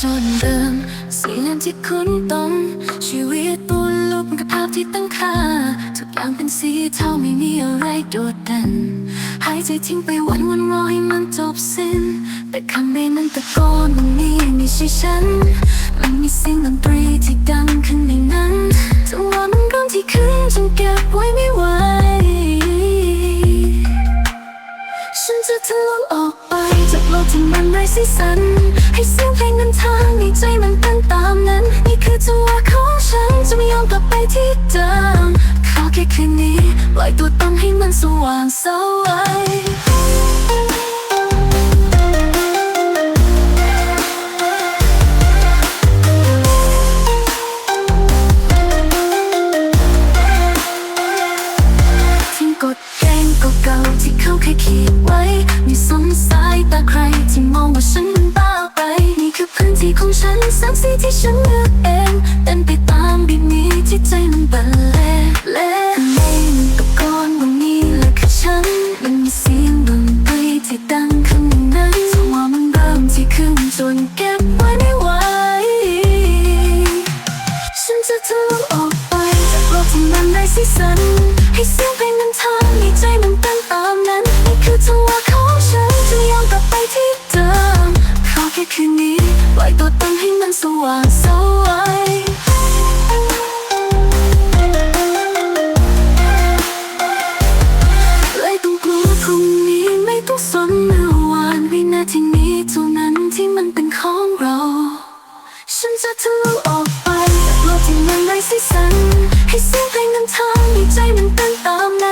จนเดิมสิ่งที่คุณต้อง ชีวิตปูนลุกกับภาพที่ตั้งค่า ทุกอย่างเป็นสีเทาไม่มีอะไรโดดเด่นหายใจทิ้งไปวันวันรอให้มันจบสิ้น แต่คำในนั้นตะโกนมันนี่ไม่ใช่ฉัน มันมีเสียงดนตรีที่ดังขึ้นในนั้นจังหวะมันร้องที่ขึ้นฉันเก็บไว้ไม่ไหวฉันจะทะลุออกไปจากโลกที่มันไร้สีสัน ให้เสียงเพลงนำทางในใจมันเต็นตามนั้น นี่คือจังหวะของฉันจะไม่ยอมกลับไปที่เดิมขอแค่คืนนี้ปล่อยตัวตั้งให้มันสว่างสวาย จะทะลุออกไปจากโลกที่มันไร้สีสัน ให้เสียงเพลงนำทางในใจมันเต้นตามนั้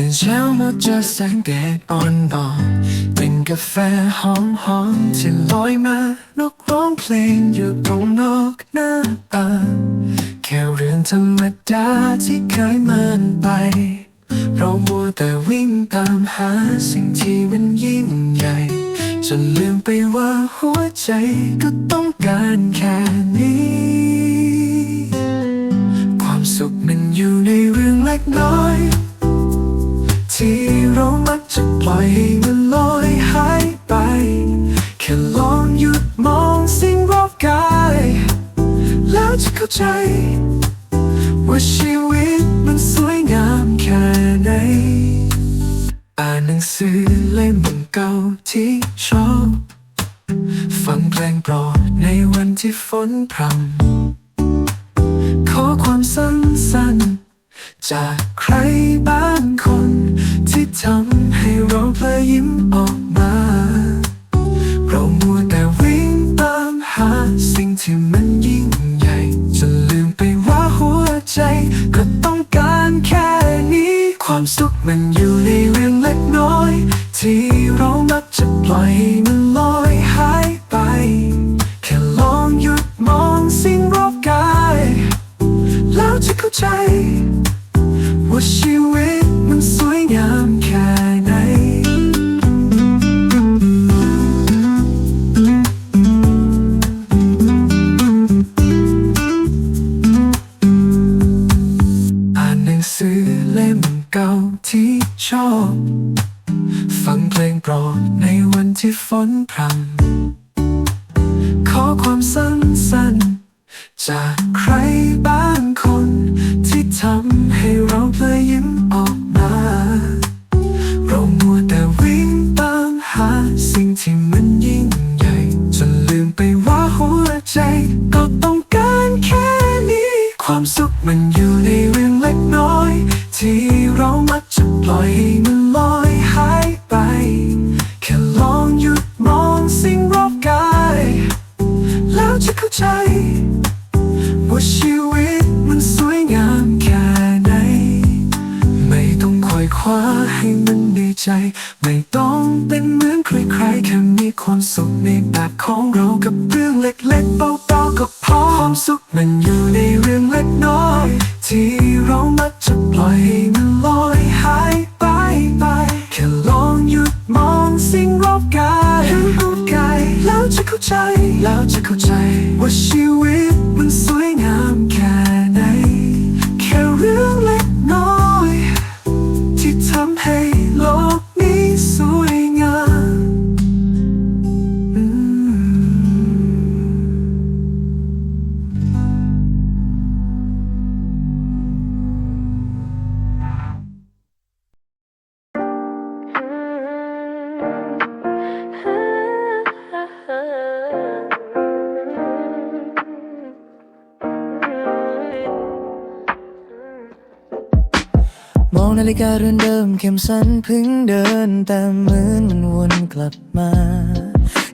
ตื่นเช้ามาเจอแสงแดดอ่อนบอนกลิ่นกาแฟหอมๆที่ลอยมานกร้องเพลงอยู่ตรงนอกหน้าต่างแค่เรื่องธรรมดาที่เคยเมินไป เรามัวแต่วิ่งตามหาสิ่งที่มันยิ่งใหญ่จนลืมไปว่าหัวใจก็ต้องการแค่นี้ ความสุขมันอยู่ในเรื่องเล็กน้อย ที่เรามักจะปล่อยให้มันลอยหาย ชีวิตมันสวยงามแค่ไหน ไม่ต้องคอยคว้าให้มันดีใจ ไม่ต้องเป็นเหมือนใครๆแค่มีความสุขในแบบของเรากับเรื่องเล็กๆเบาๆก็พอความสุขมันอยู่ในเรื่องเล็กน้อย ที่เรามักจะปล่อยให้มันลอยหายไปไปแค่ลองหยุดมองสิ่งรอบกายรอบกายแล้วจะเข้าใจแล้วจะเข้าใจว่าชีวิต นาฬิกาเรือนเดิมเข็มสั้นเพึ่งเดิน แต่เหมือนมันวนกลับมา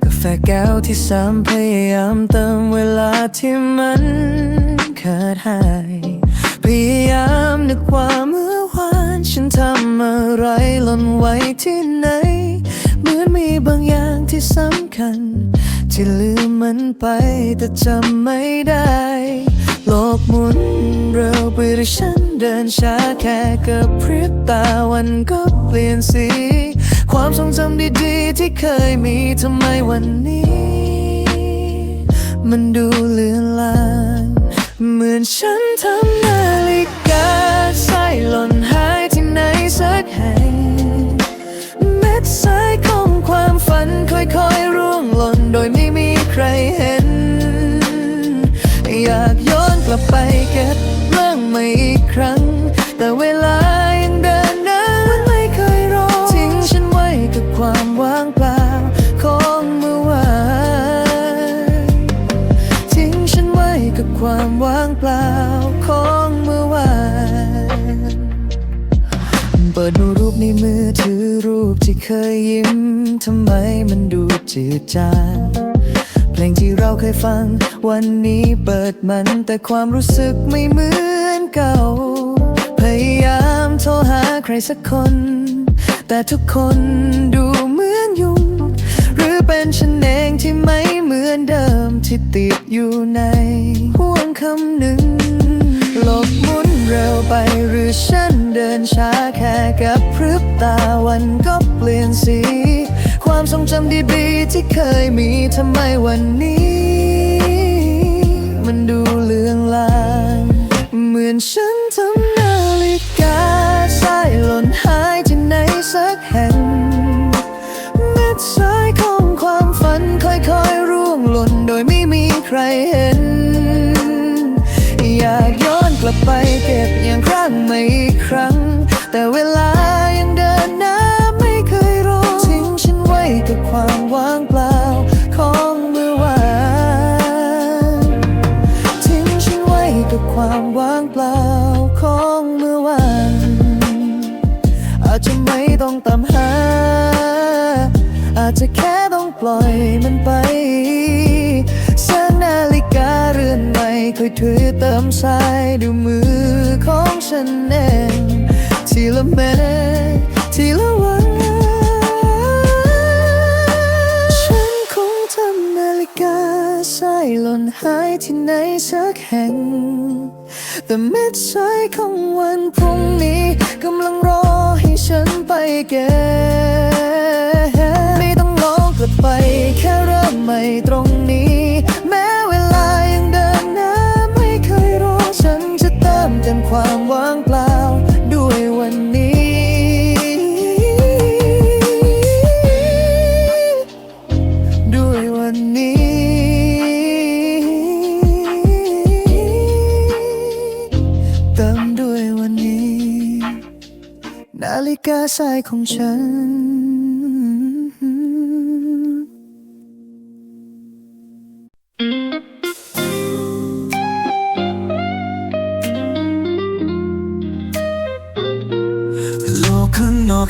กาแฟแก้วที่ซ้ำพยายามเติมเวลาที่มันขาดหายพยายามนึกว่าเมื่อวานฉันทำอะไรหล่นไว้ที่ไหน เหมือนมีบางอย่างที่สำคัญ ที่ลืมมันไปแต่จำไม่ได้ ลกหมุนเร็วไปหรือฉันเดินช้าแค่กับพริบตาวันก็เปลี่ยนสี ความทรงจำดีๆ ที่เคยมีทำไมวันนี้ มันดูเลือนลางเหมือนฉันทำนาฬิกาสายหล่นหายที่ไหนสักแห่งเม็ดสายของความฝันค่อยๆ ดเมื่อไม่อีกครั้ง แต่เวลายังเดินหน้ามันไม่เคยรอทิ้งฉันไว้กับความว่างเปล่าของเมื่อวานทิ้งฉันไว้กับความว่างเปล่าของเมื่อวานเปิดดูรูปในมือถือรูปที่เคยยิ้มทำไมมันดูจืดจางเพลงที่เราเคยฟัง วันนี้เปิดมันแต่ความรู้สึกไม่เหมือนเก่า พยายามโทรหาใครสักคน แต่ทุกคนดูเหมือนยุ่ง หรือเป็นฉันเองที่ไม่เหมือนเดิมที่ติดอยู่ในห่วงคำหนึ่งโลกหมุนเร็วไปหรือฉันเดินช้าแค่กับพริบตาวันก็เปลี่ยนสี ความทรงจำดีๆที่เคยมีทำไมวันนี้ มันดูเลือนลางเหมือนฉันทำนาฬิกาสายหล่นหายที่ไหนสักแห่งเม็ดสายของความฝันค่อยๆร่วงหล่นโดยไม่มีใครเห็น อยากย้อนกลับไปเก็บอย่างครั้งไม่อีกครั้ง แต่เวลายังเดินหน้า ใหม่ค่อยถือเติมสายดูมือของฉันเองทีละเม็ดทีละวันฉันคงทำนาฬิกาสายหล่นหายที่ไหนสักแห่ง แต่เม็ดสายของวันพรุ่งนี้กำลังรอให้ฉันไปเก็บไม่ต้องลองกลับไปแค่เริ่มใหม่ตรงนี้ เติมเต็มความว่างเปล่าด้วยวันนี้ ด้วยวันนี้ เติมด้วยวันนี้ นาฬิกาสายของฉัน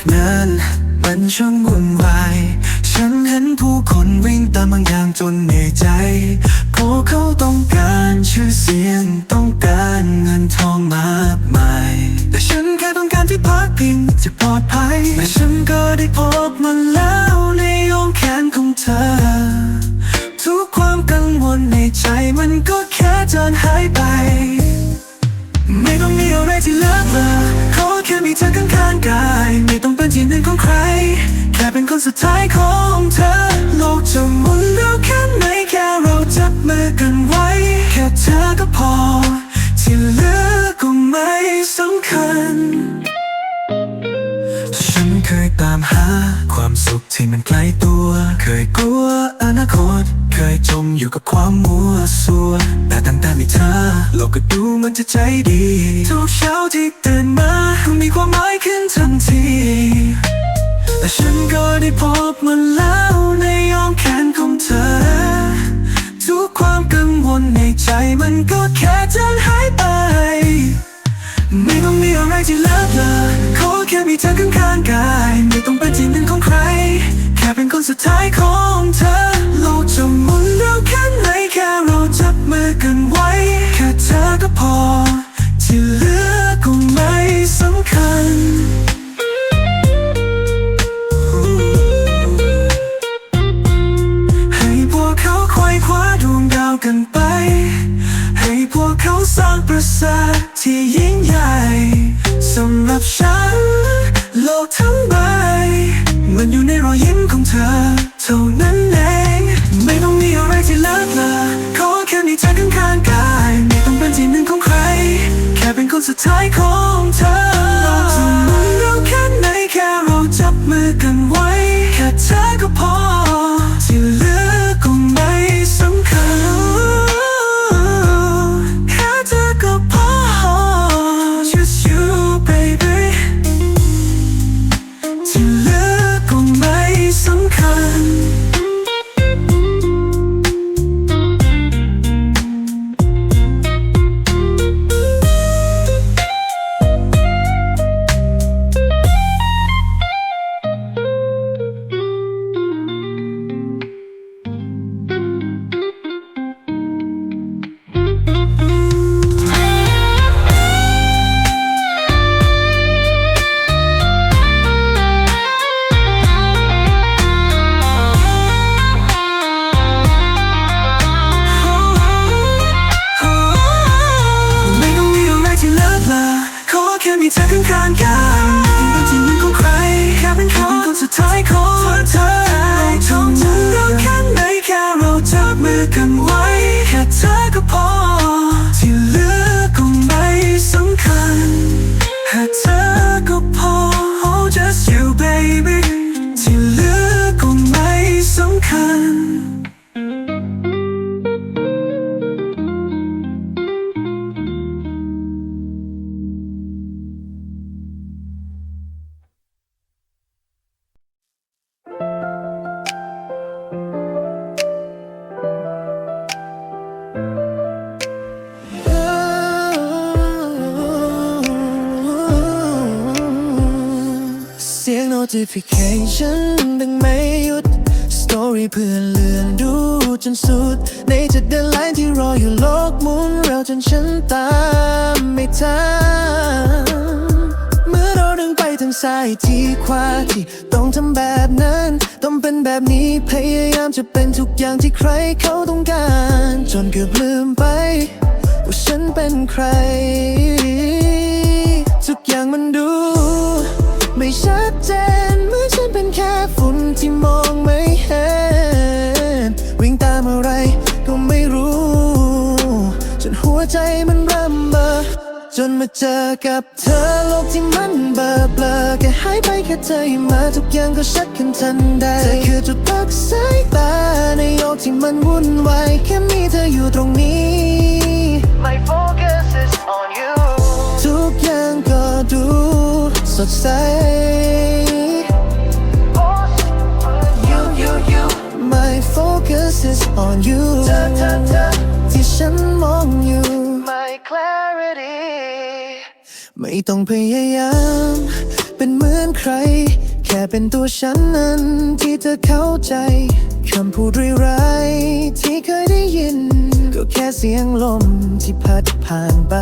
นอกนั้นมันช่างวุ่นวาย ฉันเห็นผู้คนวิ่งตามบางอย่างจนเหนื่อยใจเพราะเขาต้องการชื่อเสียง ต้องการเงินทองมากมาย แต่ฉันแค่ต้องการที่พักพิงจะปลอดภัยและฉันก็ได้พบมันแล้วในอ้อมแขนของเธอ ทุกความกังวลในใจมันก็แค่จางหายไป ไม่ต้องมีอะไรที่เลิกเลอขอแค่มีเธอข้างๆกาย นึ่งของใคร แค่เป็นคนสุดท้ายของเธอ โลกจะหมุนเร็วแค่ไหนแค่เราจับมือกันไว้ ยตามหา ความสุขที่มันใกล้ตัว เคยกลัวอนาคต เคยจมอยู่กับความมัวสัว แต่ตั้งแต่มีเธอโลกก็ดูมันจะใจดี ทุกเช้าที่ตื่นมาก็มีความหมายขึ้นทันที แต่ฉันก็ได้พบมันแล้วในอ้อมแขนของเธอ ทุกความกังวลในใจมันก็แค่จางหายไป ไม่ต้องมีอะไรที่เลิกเลยขอแค่มีเธอข้างๆกาย ไม่ต้องเป็นที่หนึ่งของใคร แค่เป็นคนสุดท้ายของเธอ โลกจะหมุนเร็วแค่ไหนแค่เราจับมือกันไว้ แค่เธอก็พอ ที่เหลือก็ไม่สำคัญให้พวกเขาควยคว้าดวงดาวกันไป ให้พวกเขาสร้างปราสาท ฉันโลกทั้งใบ notification ดังไม่หยุด story เพื่อนเลื่อนดูจนสุด ในจะเดินไลน์ที่รออยู่โลกหมุนเร็วจนฉันตามไม่ทันเมื่อเราเดินไปทางซ้ายที่ขวาที่ต้องทำแบบนั้น ต้องเป็นแบบนี้พยายามจะเป็นทุกอย่างที่ใครเขาต้องการ จนเกือบลืมไปว่าฉันเป็นใคร ทุกอย่างมันดู ไม่ชัดเจน ฝุ่นที่มองไม่เห็น วิ่งตามอะไรก็ไม่รู้ จนหัวใจมันเริ่มเบลอจนมาเจอกับเธอโลกที่มันเบลอเบลอแค่หายไปแค่เธอให้มาทุกอย่างก็ชัดขึ้นทันใดเธอคือจุดพักสายตาในโลกที่มันวุ่นวายแค่มีเธออยู่ตรงนี้ My focus is on you ทุกอย่างก็ดูสดใส My focus is on you ที่ฉันมองอยู่ My clarity ไม่ต้องพยายาม เป็นเหมือนใครแค่เป็นตัวฉันนั้นที่เธอเข้าใจคำพูดร้ายๆที่เคยได้ยิน ก็แค่เสียงลมที่พัดผ่านไป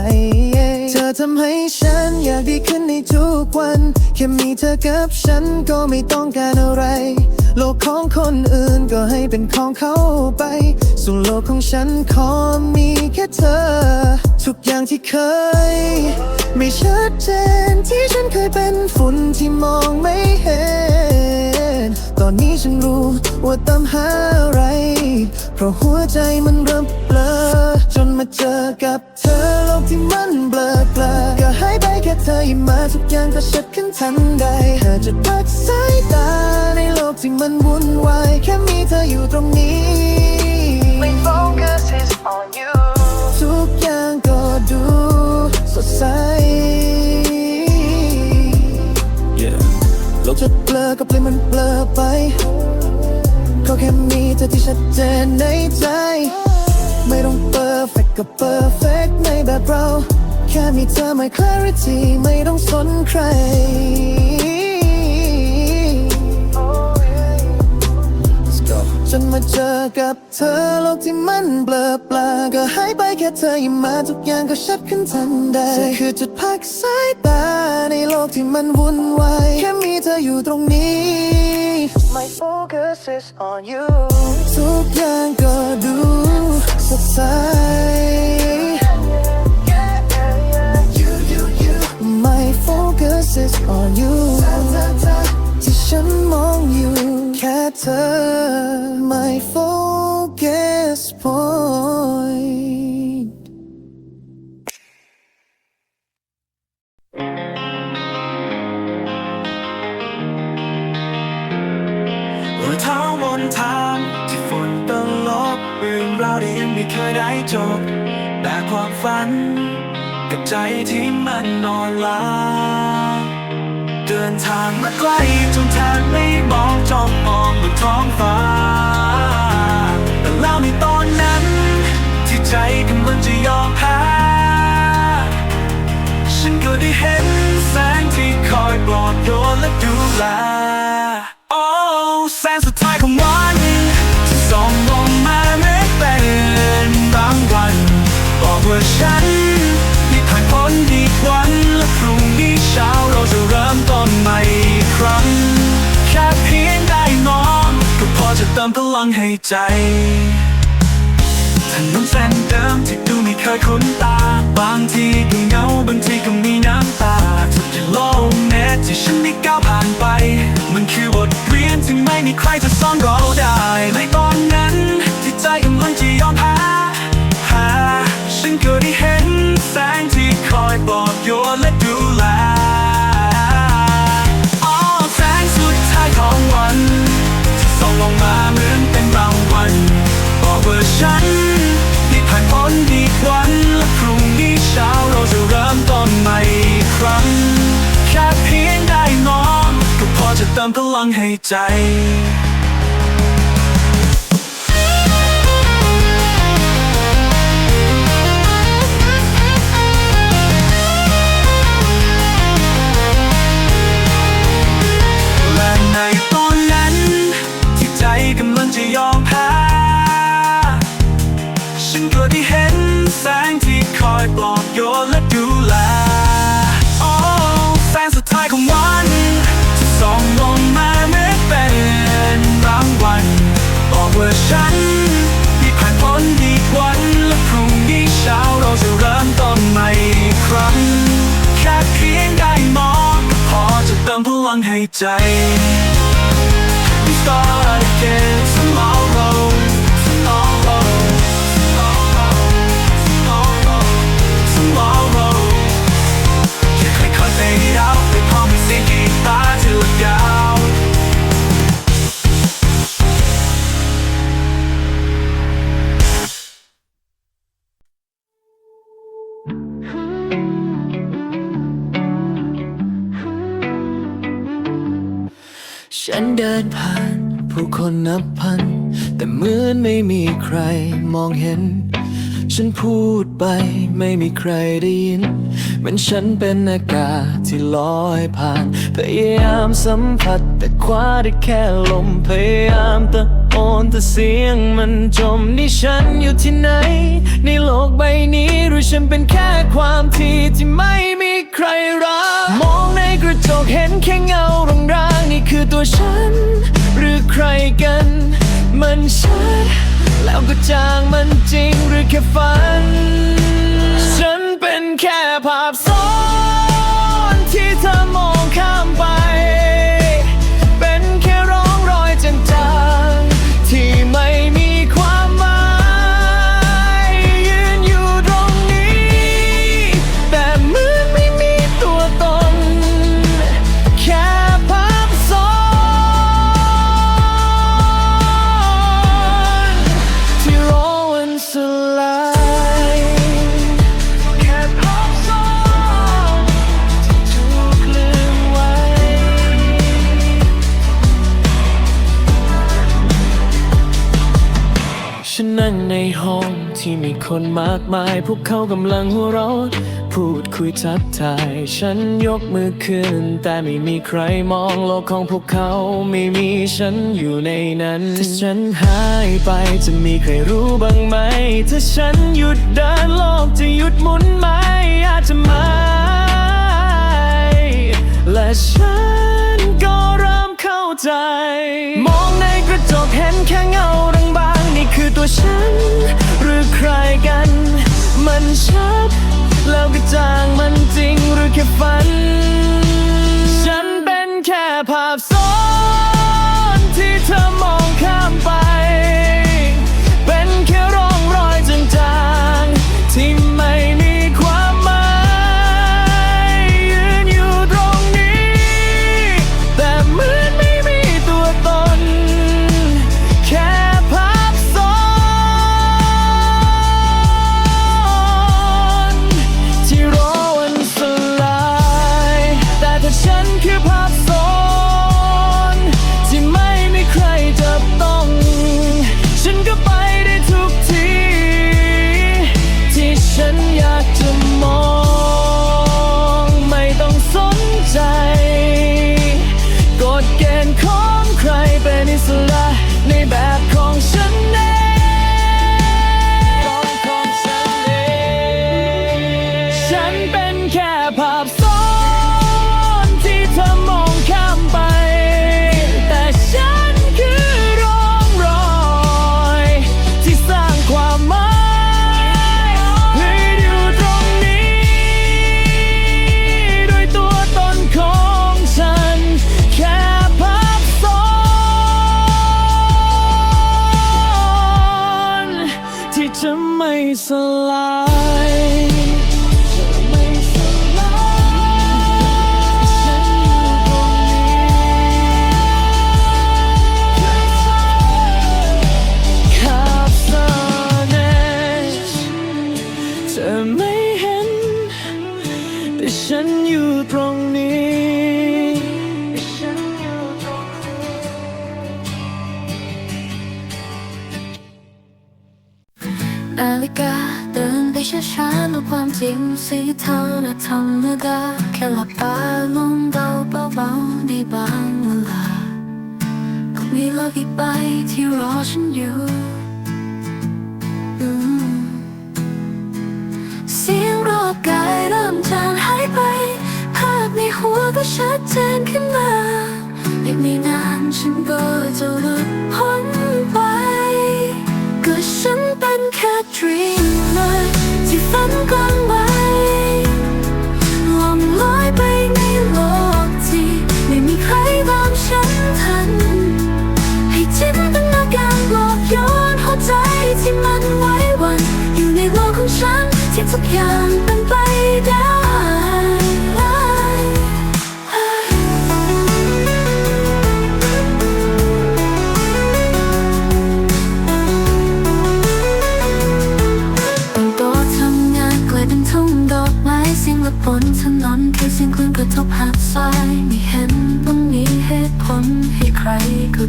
เธอทำให้ฉันอยากดีขึ้นในทุกวัน แค่มีเธอกับฉันก็ไม่ต้องการอะไร โลกของคนอื่นก็ให้เป็นของเขาไปส่วนโลกของฉันขอมีแค่เธอ ทุกอย่างที่เคย ไม่ชัดเจนที่ฉันเคยเป็นฝุ่นที่มองไม่เห็น ตอนนี้ฉันรู้ว่าตามหาอะไร เพราะหัวใจมันเริ่มเบลอ จนมาเจอกับเธอโลกที่มันเบลอเบลอก็หายไปแค่เธอยิ้มมาทุกอย่างก็ชัดขึ้นทันใดเธอจะพักสายตาในโลกที่มันวุ่นวายแค่มีเธออยู่ตรงนี้ My focus is on you สดใส yeah โลกจะเบลอก็เปลี่ยนมันเบลอไปก็แค่มีเธอที่ชัดเจนในใจ ไม่ต้อง perfect ก็ perfect ในแบบเรา แค่มีเธอ my clarity ไม่ต้องสนใคร จนมาเจอกับเธอโลกที่มันเบลอเปล่าก็หายไปแค่เธอยิ้มมาทุกอย่างก็ชัดขึ้นทันใดเธอคือจุดพักสายตาในโลกที่มันวุ่นวายแค่มีเธออยู่ตรงนี้ My focus is on you ทุกอย่างก็ดูสดใส You, you, you. My focus is on you เธอ My focus point รอยเท้าบนทางที่ฝนตลบเรื่องราวที่ยังไม่เคยได้จบ แต่ความฝัน กับใจที่มันนอนลาเดินทางมาไกลจนแทบไม่มองจ้องมอง ใจถนนเส้นเดิมที่ดูไม่เคยคุ้นตา บางทีก็เหงาบางทีก็มีน้ำตาทุกกิโลเมตรที่ฉันได้ก้าวผ่านไป มันคือบทเรียนที่ไม่มีใครจะสอนเราได้ในตอนนั้น ใจ ฉันเดินผ่าน ผู้คนนับพัน แต่เหมือนไม่มีใครมองเห็น ฉันพูดไปไม่มีใครได้ยิน เหมือนฉันเป็นอากาศที่ลอยผ่าน พยายามสัมผัสแต่คว้าได้แค่ลมพยายามตะ โอนแต่เสียงมันจมนี่ฉันอยู่ที่ไหน ในโลกใบนี้หรือฉันเป็นแค่ความที่ที่ไม่มีใครรัก มองในกระจกเห็นแค่เงาร่างๆนี่คือตัวฉัน หรือใครกัน มันชัด แล้วก็จางมันจริงหรือแค่ฝัน ฉันเป็นแค่ นั่งในห้องที่มีคนมากมาย พวกเขากำลังหัวเราะพูดคุยทักทาย ฉันยกมือขึ้น แต่ไม่มีใครมองโลกของพวกเขาไม่มีฉันอยู่ในนั้นถ้าฉันหายไปจะมีใครรู้บ้างไหม ถ้าฉันหยุดเดินโลกจะหยุดหมุนไหมอาจจะไม่และฉันก็เริ่มเข้าใจ มองในกระจกเห็นแค่เงา ฉัน หรือใครกัน มันชัด แล้วก็จางมันจริงหรือแค่ฝัน ฉันเป็นแค่ภาพ 情歌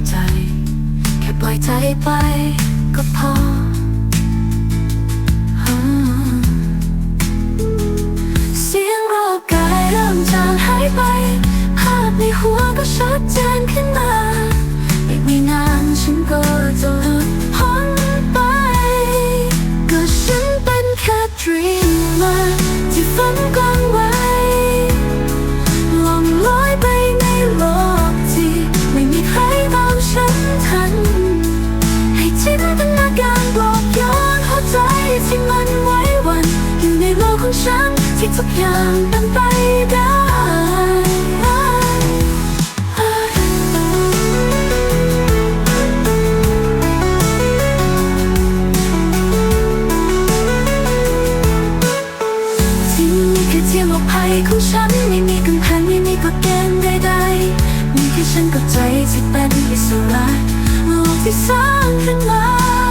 ใจ แค่ปล่อยใจไปก็พอ เสียงรบกายเริ่มจางหายไป ภาพในหัวก็ชัดเจนขึ้นมา ของฉันไม่มีกำแพงไม่มีกฎเกณฑ์ใดๆมีแค่ฉันกับใจที่เป็นอิสระโลกที่สร้างขึ้นมา